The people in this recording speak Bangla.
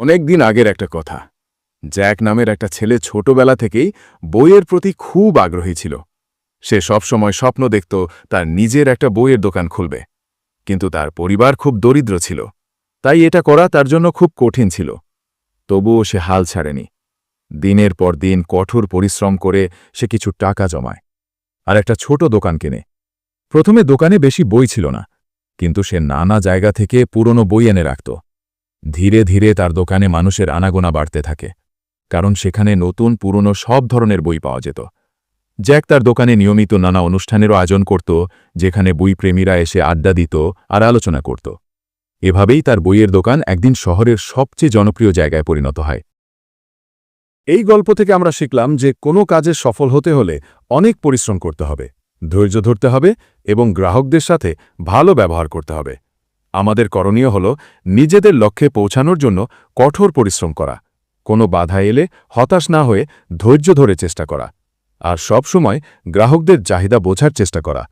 অনেক দিন আগের একটা কথা। জ্যাক নামের একটা ছেলে ছোটবেলা থেকেই বইয়ের প্রতি খুব আগ্রহী ছিল। সে সবসময় স্বপ্ন দেখত তার নিজের একটা বইয়ের দোকান খুলবে। কিন্তু তার পরিবার খুব দরিদ্র ছিল। তাই এটা করা তার জন্য খুব কঠিন ছিল। তবুও সে হাল ছাড়েনি। দিনের পর দিন কঠোর পরিশ্রম করে সে কিছু টাকা জমায় আর একটা ছোট দোকান কেনে। প্রথমে দোকানে বেশি বই ছিল না, কিন্তু সে নানা জায়গা থেকে পুরনো বই এনে রাখত। ধীরে ধীরে তার দোকানে মানুষের আনাগোনা বাড়তে থাকে, কারণ সেখানে নতুন, পুরনো সব ধরনের বই পাওয়া যেত। জ্যাক তার দোকানে নিয়মিত নানা অনুষ্ঠানেরও আয়োজন করত, যেখানে বইপ্রেমীরা এসে আড্ডা দিত আর আলোচনা করত। এভাবেই তার বইয়ের দোকান একদিন শহরের সবচেয়ে জনপ্রিয় জায়গায় পরিণত হয়। এই গল্প থেকে আমরা শিখলাম যে কোনো কাজে সফল হতে হলে অনেক পরিশ্রম করতে হবে, ধৈর্য ধরতে হবে এবং গ্রাহকদের সাথে ভালো ব্যবহার করতে হবে। আমাদের করণীয় হল নিজেদের লক্ষ্যে পৌঁছানোর জন্য কঠোর পরিশ্রম করা। কোনো বাধা এলে হতাশ না হয়ে ধৈর্য ধরে চেষ্টা করা। আর সব সময় গ্রাহকদের চাহিদা বোঝার চেষ্টা করা।